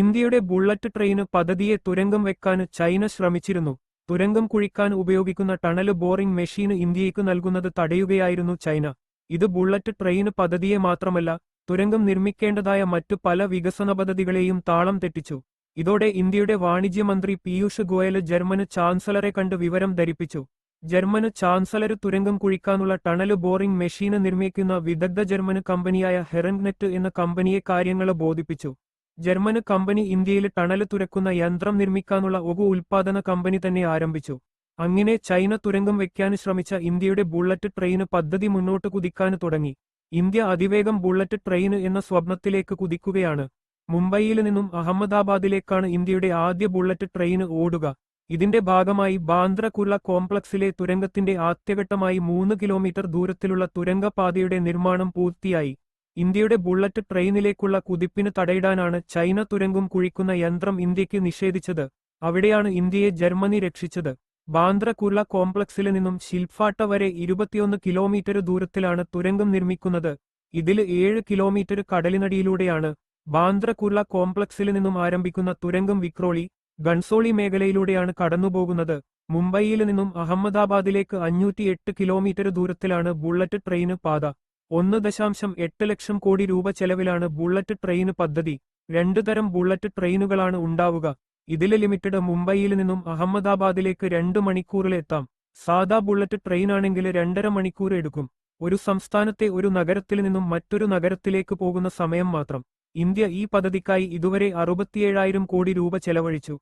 ഇന്ത്യയുടെ bullet train പദ്ധതിയെ തുരങ്കം വെക്കാൻ ചൈന ശ്രമിച്ചിരുന്നു. തുരങ്കം കുഴിക്കാൻ ഉപയോഗിക്കുന്ന ടണൽ ബോറിംഗ് മെഷീന് ഇന്ത്യയ്ക്ക് നൽകുന്നത് തടയുകയായിരുന്നു ചൈന. ഇത് ബുള്ളറ്റ് ട്രെയിന് പദ്ധതിയെ മാത്രമല്ല തുരങ്കം നിർമ്മിക്കേണ്ടതായ മറ്റു പല വികസന പദ്ധതികളെയും താളം തെറ്റിച്ചു. ഇതോടെ ഇന്ത്യയുടെ വാണിജ്യമന്ത്രി പീയൂഷ് ഗോയൽ ജർമ്മന് ചാൻസലറെ കണ്ട് വിവരം ധരിപ്പിച്ചു. ജർമ്മന് ചാൻസലർ തുരങ്കം കുഴിക്കാനുള്ള ടണൽ ബോറിംഗ് മെഷീന് നിർമ്മിക്കുന്ന വിദഗ്ധ ജർമ്മന് കമ്പനിയായ ഹെറൻനെറ്റ് എന്ന കമ്പനിയെ കാര്യങ്ങൾ ബോധിപ്പിച്ചു. ജർമ്മന് കമ്പനി ഇന്ത്യയിൽ ടണൽ തുരക്കുന്ന യന്ത്രം നിർമ്മിക്കാനുള്ള ഒരു ഉൽപാദന കമ്പനി തന്നെ ആരംഭിച്ചു. അങ്ങനെ ചൈന തുരങ്കം വെക്കാൻ ശ്രമിച്ച ഇന്ത്യയുടെ ബുള്ളറ്റ് ട്രെയിന് പദ്ധതി മുന്നോട്ട് കുതിക്കാൻ തുടങ്ങി. ഇന്ത്യ അതിവേഗം ബുള്ളറ്റ് ട്രെയിന് എന്ന സ്വപ്നത്തിലേക്ക് കുതിക്കുകയാണ്. മുംബൈയിൽ നിന്നും അഹമ്മദാബാദിലേക്കാണ് ഇന്ത്യയുടെ ആദ്യ ബുള്ളറ്റ് ട്രെയിന് ഓടുക. ഇതിന്റെ ഭാഗമായി ബാന്ദ്ര കുർള കോംപ്ലക്സിലെ തുരങ്കത്തിന്റെ ആദ്യഘട്ടമായി മൂന്ന് കിലോമീറ്റർ ദൂരത്തിലുള്ള തുരങ്കപാതയുടെ നിർമ്മാണം പൂർത്തിയായി. ഇന്ത്യയുടെ ബുള്ളറ്റ് ട്രെയിനിലേക്കുള്ള കുതിപ്പിന് തടയിടാനാണ് ചൈന തുരങ്കം കുഴിക്കുന്ന യന്ത്രം ഇന്ത്യയ്ക്ക് നിഷേധിച്ചത്. അവിടെയാണ് ഇന്ത്യയെ ജർമ്മനി രക്ഷിച്ചത്. ബാന്ദ്ര കുർള കോംപ്ലക്സിൽ നിന്നും ശിൽഫാട്ട വരെ ഇരുപത്തിയൊന്ന് കിലോമീറ്റർ ദൂരത്തിലാണ് തുരങ്കം നിർമ്മിക്കുന്നത്. ഇതിൽ ഏഴ് കിലോമീറ്റർ കടലിനടിയിലൂടെയാണ് ബാന്ദ്ര കുർള കോംപ്ലക്സിൽ നിന്നും ആരംഭിക്കുന്ന തുരങ്കം വിക്രോളി ഗൺസോളി മേഖലയിലൂടെയാണ് കടന്നുപോകുന്നത്. മുംബൈയിൽ നിന്നും അഹമ്മദാബാദിലേക്ക് അഞ്ഞൂറ്റിയെട്ട് കിലോമീറ്റർ ദൂരത്തിലാണ് ബുള്ളറ്റ് ട്രെയിന് പാത. ഒന്ന് ദശാംശം എട്ട് ലക്ഷം കോടി രൂപ ചെലവിലാണ് ബുള്ളറ്റ് ട്രെയിന് പദ്ധതി. രണ്ടു തരം ബുള്ളറ്റ് ട്രെയിനുകളാണ് ഉണ്ടാവുക. ഇതിലെ ലിമിറ്റഡ് മുംബൈയിൽ നിന്നും അഹമ്മദാബാദിലേക്ക് രണ്ട് മണിക്കൂറിലെത്താം സാധാ ബുള്ളറ്റ് ട്രെയിനാണെങ്കിൽ രണ്ടര മണിക്കൂർ എടുക്കും. ഒരു സംസ്ഥാനത്തെ ഒരു നഗരത്തിൽ നിന്നും മറ്റൊരു നഗരത്തിലേക്ക് പോകുന്ന സമയം മാത്രം. ഇന്ത്യ ഈ പദ്ധതിക്കായി ഇതുവരെ അറുപത്തിയേഴായിരം കോടി രൂപ ചെലവഴിച്ചു.